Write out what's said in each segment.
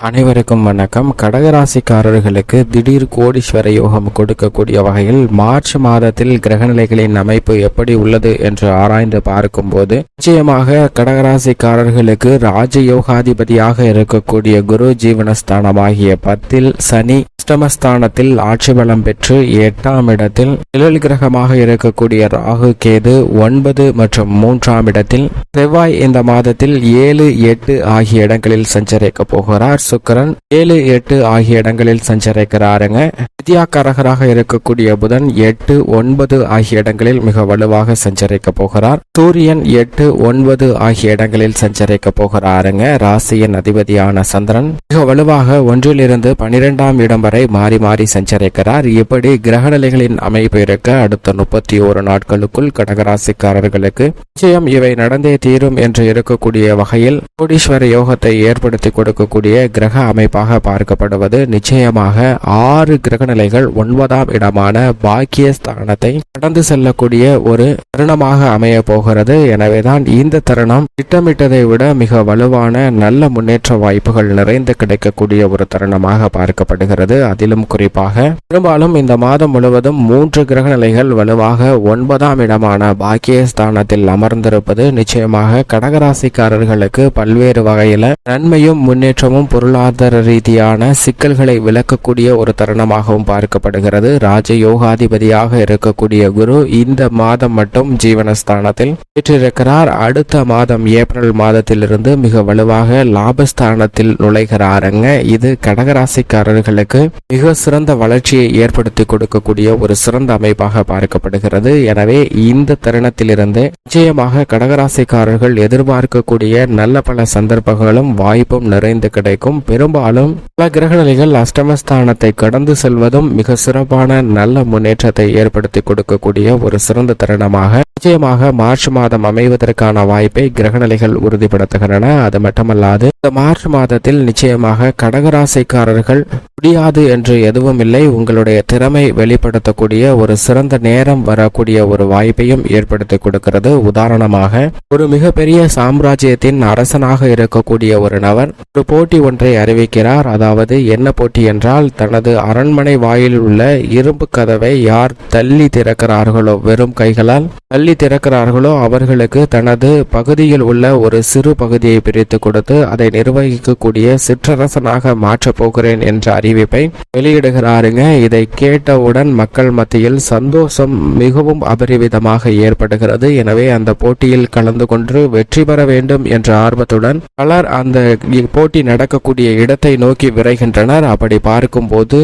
அனைவருக்கும் வணக்கம். கடகராசிக்காரர்களுக்கு திடீர் கோடீஸ்வர யோகம் கொடுக்கக்கூடிய வகையில் மார்ச் மாதத்தில் கிரகநிலைகளின் அமைப்பு எப்படி உள்ளது என்று ஆராய்ந்து பார்க்கும்போது நிச்சயமாக கடகராசிக்காரர்களுக்கு ராஜயோகாதிபதியாக இருக்கக்கூடிய குரு ஜீவனஸ்தானமாகிய பத்தில் சனி அஷ்டமஸ்தானத்தில் ஆட்சி பலம் பெற்று எட்டாம் இடத்தில் நிழல் கிரகமாக இருக்கக்கூடிய ராகு கேது ஒன்பது மற்றும் மூன்றாம் இடத்தில் செவ்வாய் இந்த மாதத்தில் ஏழு எட்டு ஆகிய இடங்களில் சஞ்சரிக்க போகிறார். சுக்கரன் ஏழு எட்டு ஆகிய இடங்களில் சஞ்சரிக்கிறாருங்க. வித்யாக்காரகராக இருக்கக்கூடிய புதன் எட்டு ஒன்பது ஆகிய இடங்களில் மிக வலுவாக சஞ்சரிக்க போகிறார். சூரியன் எட்டு ஒன்பது ஆகிய இடங்களில் சஞ்சரிக்க போகிறாருங்க. ராசியின் அதிபதியான சந்திரன் மிக வலுவாக ஒன்றிலிருந்து பனிரெண்டாம் இடம் வரை மாறி மாறி சஞ்சரிக்கிறார். இப்படி கிரகநிலைகளின் அமைப்பு இருக்க அடுத்த முப்பத்தி ஒரு நாட்களுக்குள் கடகராசிக்காரர்களுக்கு நிச்சயம் இவை நடந்தே தீரும் என்று இருக்கக்கூடிய வகையில் கோடீஸ்வர யோகத்தை ஏற்படுத்தி கொடுக்கக்கூடிய கிரக அமைப்பாக பார்க்கப்படுவது நிச்சயமாக ஆறு கிரக கிரகநிலைகள் ஒன்பதாம் இடமான பாக்கியஸ்தானத்தை கடந்து செல்லக்கூடிய ஒரு தருணமாக அமைய போகிறது. எனவேதான் இந்த தருணம் திட்டமிட்டதை விட மிக வலுவான நல்ல முன்னேற்ற வாய்ப்புகள் நிறைந்து கிடைக்கக்கூடிய ஒரு தருணமாக பார்க்கப்படுகிறது. அதிலும் குறிப்பாக பெரும்பாலும் இந்த மாதம் முழுவதும் மூன்று கிரகநிலைகள் வலுவாக ஒன்பதாம் இடமான பாக்கியஸ்தானத்தில் அமர்ந்திருப்பது நிச்சயமாக கடகராசிக்காரர்களுக்கு பல்வேறு வகையில நன்மையும் முன்னேற்றமும் பொருளாதார ரீதியான சிக்கல்களை விளக்கக்கூடிய ஒரு தருணமாகவும் பார்க்கப்படுகிறது. ராஜ யோகாதிபதியாக இருக்கக்கூடிய குரு இந்த மாதம் மட்டும் ஜீவனஸ்தானத்தில் பெற்றிருக்கிறார் அடுத்த மாதம் ஏப்ரல் மாதத்திலிருந்து மிக வலுவாக லாபஸ்தானத்தில் நுழைகிறாருங்க. இது கடகராசிக்காரர்களுக்கு மிக சிறந்த வளர்ச்சியை ஏற்படுத்தி கொடுக்கக்கூடிய ஒரு சிறந்த அமைப்பாக பார்க்கப்படுகிறது. எனவே இந்த தருணத்திலிருந்து நிச்சயமாக கடகராசிக்காரர்கள் எதிர்பார்க்கக்கூடிய நல்ல பல சந்தர்ப்பங்களும் வாய்ப்பும் நிறைந்து கிடைக்கும். பெரும்பாலும் பல கிரகநிலைகள் அஷ்டமஸ்தானத்தை கடந்து முழுவதும் மிக சிறப்பான நல்ல முன்னேற்றத்தை ஏற்படுத்தி கொடுக்கக்கூடிய ஒரு சிறந்த தருணமாக நிச்சயமாக மார்ச் மாதம் அமைவதற்கான வாய்ப்பை கிரகநிலைகள் உறுதிப்படுத்துகின்றன. அது மட்டுமல்லாது இந்த மார்ச் மாதத்தில் நிச்சயமாக கடகராசிக்காரர்கள் முடியாது என்று எதுவும் இல்லை. உங்களுடைய திறமை வெளிப்படுத்தக்கூடிய ஒரு சிறந்த நேரம் வரக்கூடிய ஒரு வாய்ப்பையும் ஏற்படுத்தி கொடுக்கிறது. உதாரணமாக ஒரு மிகப்பெரிய சாம்ராஜ்யத்தின் அரசனாக இருக்கக்கூடிய ஒரு நபர் ஒரு போட்டி ஒன்றை அறிவிக்கிறார். அதாவது என்ன போட்டி என்றால் தனது அரண்மனை வாயில் உள்ள இரும்பு கதவை யார் தள்ளி திறக்கிறார்களோ வெறும் கைகளால் தள்ளி திறக்கிறார்களோ அவர்களுக்கு தனது பகுதியில் உள்ள ஒரு சிறு பகுதியை பிரித்து கொடுத்து அதை நிர்வகிக்கக்கூடிய சிற்றரசனாக மாற்றப் போகிறேன் என்ற அறிவிப்பை வெளியிடுகிறாருங்க. இதை கேட்டவுடன் மக்கள் மத்தியில் சந்தோஷம் மிகவும் அபரிவிதமாக ஏற்படுகிறது. எனவே அந்த போட்டியில் கலந்து கொண்டு வெற்றி பெற வேண்டும் என்ற ஆர்வத்துடன் பலர் அந்த போட்டி நடக்கக்கூடிய இடத்தை நோக்கி விரைகின்றனர். அப்படி பார்க்கும்போது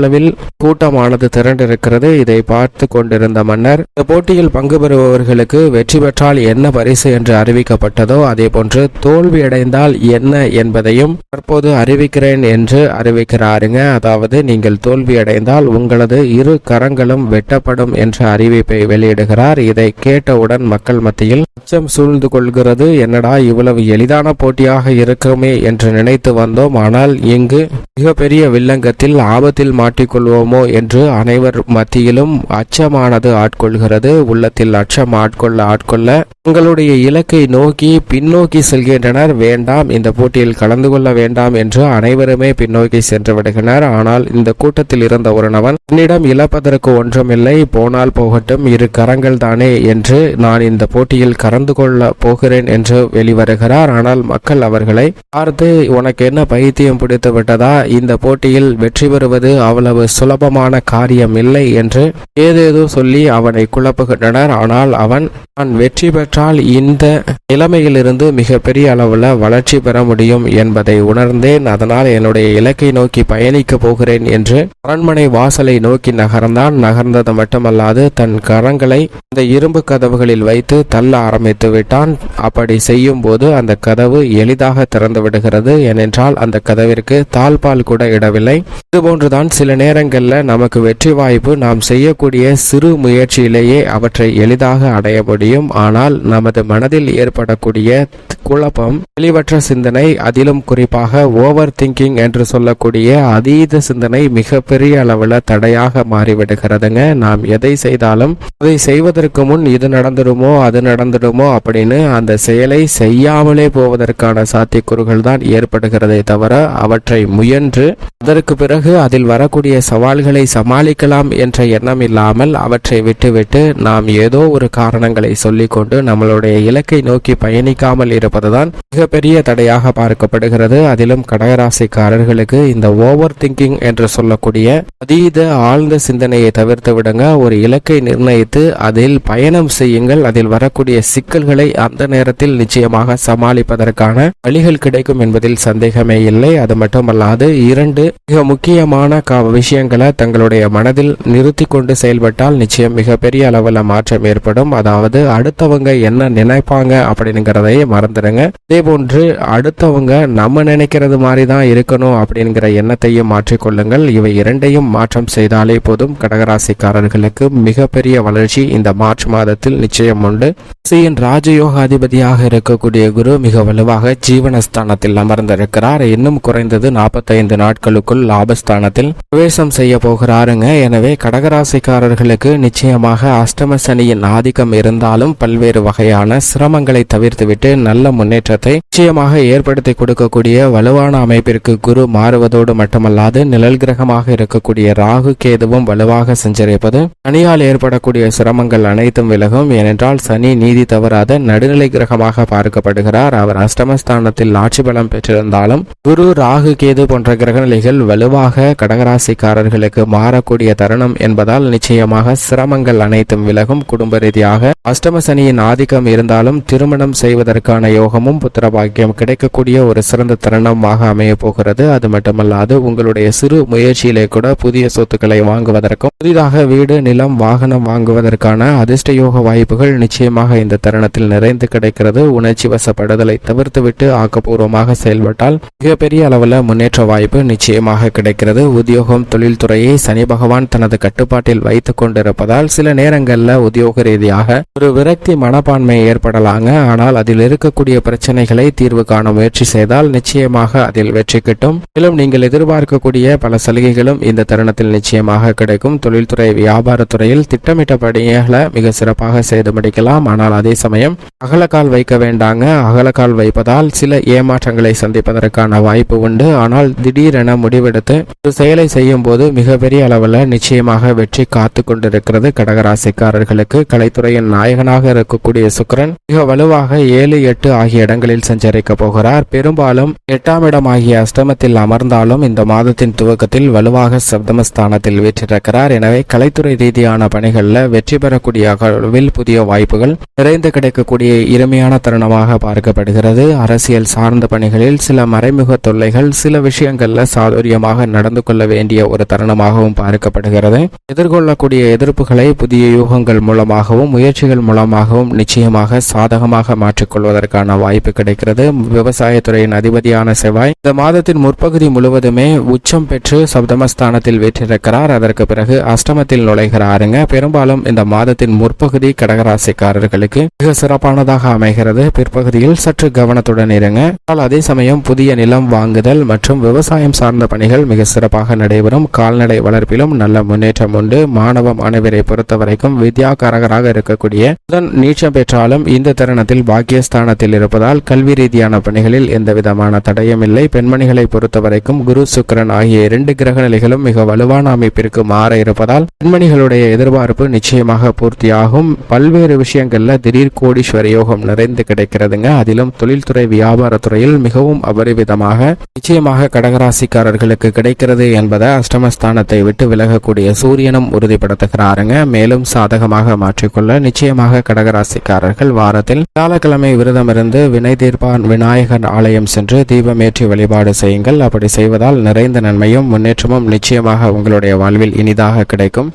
வெகுவளவில் கூட்டமானது திரண்டிருக்கிறது. இதை பார்த்து கொண்டிருந்த மன்னர் இந்த போட்டியில் பங்கு பெறுபவர்களுக்கு வெற்றி பெற்றால் என்ன பரிசு என்று அறிவிக்கப்பட்டதோ அதே போன்று தோல்வியடைந்தால் என்ன என்பதையும் தற்போது அறிவிக்கிறேன் என்று அறிவிக்கிறாருங்க. அதாவது நீங்கள் தோல்வியடைந்தால் உங்களது இரு கரங்களும் வெட்டப்படும் என்ற அறிவிப்பை வெளியிடுகிறார். இதை கேட்டவுடன் மக்கள் மத்தியில் அச்சம் சூழ்ந்து கொள்கிறது. என்னடா இவ்வளவு எளிதான போட்டியாக இருக்குமே என்று நினைத்து வந்தோம். ஆனால் இங்கு மிகப்பெரிய வில்லங்கத்தில் ஆபத்தில் மாட்டிக்கொள்வோமோ என்று அனைவர் மத்தியிலும் அச்சமானது ஆட்கொள்கிறது. உள்ளத்தில் அச்சம் ஆட்கொள்ள ஆட்கொள்ள உங்களுடைய இலக்கை நோக்கி பின்னோக்கி செல்கின்றனர். வேண்டாம் இந்த போட்டியில் கலந்து கொள்ள வேண்டாம் என்று அனைவருமே பின்னோக்கி சென்று விடுகின்றனர். ஆனால் இந்த கூட்டத்தில் இருந்த ஒரு நபன் என்னிடம் இழப்பதற்கு ஒன்றுமில்லை போனால் போகட்டும் இரு கரங்கள் தானே என்று நான் இந்த போட்டியில் கலந்து கொள்ள போகிறேன் என்று வெளிவருகிறார். ஆனால் மக்கள் அவர்களை பார்த்து உனக்கு என்ன பைத்தியம் பிடித்து விட்டதா? இந்த போட்டியில் வெற்றி பெறுவது அவ்வளவு சுலபமான காரியம் இல்லை என்று ஏதேதோ சொல்லி அவனை குழப்புகின்றனர். ஆனால் அவன் நான் வெற்றி பெற்றால் இந்த நிலைமையிலிருந்து மிகப்பெரிய அளவில் வளர்ச்சி பெற முடியும் என்பதை உணர்ந்தேன். அதனால் என்னுடைய இலக்கை நோக்கி பயணிக்க போகிறேன் என்று அரண்மனை வாசலை நோக்கி நகர்ந்தான். நகர்ந்தது மட்டுமல்லாது தன் கரங்களை இந்த இரும்பு கதவுகளில் வைத்து தள்ள ஆரம்பித்து விட்டான். அப்படி செய்யும் போது அந்த கதவு எளிதாக திறந்து விடுகிறது. ஏனென்றால் அந்த கதவிற்கு தாழ்பால் கூட இடவில்லை. இதுபோன்றுதான் சில நேரங்களில் நமக்கு வெற்றி வாய்ப்பு நாம் செய்யக்கூடிய சிறு முயற்சியிலேயே அவற்றை எளிதாக அடைய முடியும். ஆனால் நமது மனதில் ஏற்படக்கூடிய குழப்பம் தெளிவற்ற சிந்தனை அதிலும் குறிப்பாக ஓவர் திங்கிங் என்று சொல்லக்கூடிய அதீத சிந்தனை மிகப்பெரிய அளவில் தடையாக மாறிவிடுகிறதுங்க. நாம் எதை செய்தாலும் அதை செய்வதற்கு முன் இது நடந்துடுமோ அது நடந்துடுமோ அப்படின்னு அந்த செயலை செய்யாமலே போவதற்கான சாத்தியக்கூறுகள் தான் ஏற்படுகிறதே தவிர அவற்றை சென்று அதற்கு பிறகு அதில் வரக்கூடிய சவால்களை சமாளிக்கலாம் என்ற எண்ணம் இல்லாமல் அவற்றை விட்டுவிட்டு நாம் ஏதோ ஒரு காரணங்களை சொல்லிக்கொண்டு நம்மளுடைய இலக்கை நோக்கி பயணிக்காமல் இருப்பதுதான் மிகப்பெரிய தடையாக பார்க்கப்படுகிறது. அதிலும் கடகராசிக்காரர்களுக்கு இந்த ஓவர் திங்கிங் என்று சொல்லக்கூடிய அதீத ஆழ்ந்த சிந்தனையை தவிர்த்து விடுங்க. ஒரு இலக்கை நிர்ணயித்து அதில் பயணம் செய்யுங்கள். அதில் வரக்கூடிய சிக்கல்களை அந்த நேரத்தில் நிச்சயமாக சமாளிப்பதற்கான வழிகள் கிடைக்கும் என்பதில் சந்தேகமே இல்லை. அது மட்டுமல்லாது இரண்டு மிக முக்கியமான விஷயங்களை தங்களுடைய மனதில் நிறுத்தி கொண்டு செயல்பட்டால் நிச்சயம் மிகப்பெரிய அளவில் மாற்றம் ஏற்படும். அதாவது அடுத்தவங்க என்ன நினைப்பாங்க அப்படிங்கிறதை மறந்துடுங்க. அதே போன்று அடுத்தவங்க நம்ம நினைக்கிறது மாதிரி தான் இருக்கணும் அப்படிங்கிற எண்ணத்தையும் மாற்றிக்கொள்ளுங்கள் இவை இரண்டையும் மாற்றம் செய்தாலே போதும். கடகராசிக்காரர்களுக்கு மிகப்பெரிய வளர்ச்சி இந்த மார்ச் மாதத்தில் நிச்சயம் உண்டு. ராசியின் ராஜயோக அதிபதியாக இருக்கக்கூடிய குரு மிக வலுவாக ஜீவனஸ்தானத்தில் அமர்ந்திருக்கிறார். இன்னும் குறைந்தது நாற்பத்தைந்து நாட்களுக்குள் லாபஸ்தானத்தில் பிரவேசம் செய்ய போகிறாருங்க. எனவே கடகராசிக்காரர்களுக்கு நிச்சயமாக அஷ்டம சனியின் ஆதிக்கம் இருந்தாலும் பல்வேறு வகையான சிரமங்களை தவிர்த்துவிட்டு நல்ல முன்னேற்றத்தை நிச்சயமாக ஏற்படுத்தி கொடுக்கக்கூடிய வலுவான அமைப்பிற்கு குரு மாறுவதோடு மட்டுமல்லாது நிழல் கிரகமாக இருக்கக்கூடிய ராகு கேதுவும் வலுவாக சஞ்சரிப்பது சனியால் ஏற்படக்கூடிய சிரமங்கள் அனைத்தும் விலகும். ஏனென்றால் சனி நீதி தவறாத நடுநிலை கிரகமாக பார்க்கப்படுகிறார். அவர் அஷ்டமஸ்தானத்தில் ஆட்சி பலம் பெற்றிருந்தாலும் குரு ராகு கேது போன்ற கிரகநிலைகள் வலுவாக கடகராசிக்காரர்களுக்கு மாறக்கூடிய தருணம் என்பதால் நிச்சயமாக சிரமங்கள் அனைத்தும் விலகும் குடும்ப ரீதியாக. அஷ்டம சனியின் ஆதிக்கம் இருந்தாலும் திருமணம் செய்வதற்கான யோகமும் புத்திரபாக்கியம் கிடைக்கக்கூடிய ஒரு சிறந்த தருணமாக அமைய போகிறது. அது மட்டுமல்லாது உங்களுடைய சிறு முயற்சியிலே கூட புதிய சொத்துக்களை வாங்குவதற்கும் புதிதாக வீடு நிலம் வாகனம் வாங்குவதற்கான அதிர்ஷ்ட யோக வாய்ப்புகள் நிச்சயமாக இந்த தருணத்தில் நிறைந்து கிடைக்கிறது. உணர்ச்சி வசப்படுதலை தவிர்த்துவிட்டு ஆக்கப்பூர்வமாக செயல்பட்டால் மிகப்பெரிய அளவில் முன்னேற்ற வாய்ப்பு வாய்ப்பு நிச்சயமாக கிடைக்கிறது. உத்தியோகம் தொழில்துறையை சனி பகவான் தனது கட்டுப்பாட்டில் வைத்துக் கொண்டிருப்பதால் சில நேரங்களில் உத்தியோக ரீதியாக ஒரு விரக்தி மனப்பான்மை ஏற்படலாங்க. ஆனால் அதில் இருக்கக்கூடிய பிரச்சனைகளை தீர்வு காண முயற்சி செய்தால் நிச்சயமாக அதில் வெற்றி கிட்டும். மேலும் நீங்கள் எதிர்பார்க்கக்கூடிய பல சலுகைகளும் இந்த தருணத்தில் நிச்சயமாக கிடைக்கும். தொழில்துறை வியாபாரத்துறையில் திட்டமிட்ட பணிகளை மிக சிறப்பாக செய்து முடிக்கலாம். ஆனால் அதே சமயம் அகலக்கால் வைக்க வேண்டாங்க. அகலக்கால் வைப்பதால் சில ஏமாற்றங்களை சந்திப்பதற்கான வாய்ப்பு உண்டு. ஆனால் திடீரென முடிவெடுத்து ஒரு செயலை செய்யும் போது மிகப்பெரிய அளவில் நிச்சயமாக வெற்றி காத்து கொண்டிருக்கிறது கடகராசிக்காரர்களுக்கு. கலைத்துறையின் நாயகனாக இருக்கக்கூடிய சுக்கிரன் மிக வலுவாக ஏழு எட்டு ஆகிய இடங்களில் சஞ்சரிக்க போகிறார். பெரும்பாலும் எட்டாம் இடம் ஆகிய அஸ்தமத்தில் அமர்ந்தாலும் இந்த மாதத்தின் துவக்கத்தில் வலுவாக சப்தமஸ்தானத்தில் வீற்றிருக்கிறார். எனவே கலைத்துறை ரீதியான பணிகளில் வெற்றி பெறக்கூடிய அளவில் புதிய வாய்ப்புகள் நிறைந்து கிடைக்கக்கூடிய இருமையான தருணமாக பார்க்கப்படுகிறது. அரசியல் சார்ந்த பணிகளில் சில மறைமுக தொல்லைகள் சில விஷயங்கள்ல சாதுரியமாக நடந்து கொள்ள வேண்டிய ஒரு தருணமாகவும் பார்க்கப்படுகிறது. எதிர்கொள்ளக்கூடிய எதிர்ப்புகளை புதிய யூகங்கள் மூலமாகவும் முயற்சிகள் மூலமாகவும் நிச்சயமாக சாதகமாக மாற்றிக்கொள்வதற்கான வாய்ப்பு கிடைக்கிறது. விவசாயத்துறையின் அதிபதியான செவ்வாய் இந்த மாதத்தின் முற்பகுதி முழுவதுமே உச்சம் பெற்று சப்தமஸ்தானத்தில் வீற்றிருக்கிறார். அதற்கு பிறகு அஷ்டமத்தில் நுழைகிறாருங்க. பெரும்பாலும் இந்த மாதத்தின் முற்பகுதி கடகராசிக்காரர்களுக்கு மிக சிறப்பானதாக அமைகிறது. பிற்பகுதியில் சற்று கவனத்துடன் இருங்க. ஆனால் அதே சமயம் புதிய நிலம் வாங்குதல் மற்றும் விவசாயம் சார்ந்த பணிகள் மிக சிறப்பாக நடைபெறும். கால்நடை வளர்ப்பிலும் நல்ல முன்னேற்றம் உண்டு. மாணவ மாணவரை பொறுத்தவரைக்கும் வித்யாகாரகராக இருக்கக்கூடிய புதன் நீச்சம் பெற்றாலும் இந்த தருணத்தில் பாக்கியஸ்தானத்தில் இருப்பதால் கல்வி ரீதியான பணிகளில் எந்த விதமான தடையும் இல்லை. பெண்மணிகளை பொறுத்தவரைக்கும் குரு சுக்கிரன் ஆகிய இரண்டு கிரக நிலைகளும் மிக வலுவான அமைப்பிற்கு மாற இருப்பதால் பெண்மணிகளுடைய எதிர்பார்ப்பு நிச்சயமாக பூர்த்தியாகும். பல்வேறு விஷயங்கள்ல திடீர் கோடீஸ்வர யோகம் நிறைந்து கிடைக்கிறதுங்க. அதிலும் தொழில்துறை வியாபாரத்துறையில் மிகவும் அபரிவிதமாக நிச்சயமாக கடகராசிக்காரர்களுக்கு கிடைக்கிறது என்பதை அஷ்டமஸ்தானத்தை விட்டு விலகக்கூடிய சூரியனும் உறுதிப்படுத்துகிறாருங்க. மேலும் சாதகமாக மாற்றிக்கொள்ள நிச்சயமாக கடகராசிக்காரர்கள் வாரத்தில் வியாழக்கிழமை விரதமிருந்து வினை தீர்ப்பான் விநாயகர் ஆலயம் சென்று தீபமேற்றி வழிபாடு செய்யுங்கள். அப்படி செய்வதால் நிறைந்த நன்மையும் முன்னேற்றமும் நிச்சயமாக உங்களுடைய வாழ்வில் இனிதாக கிடைக்கும்.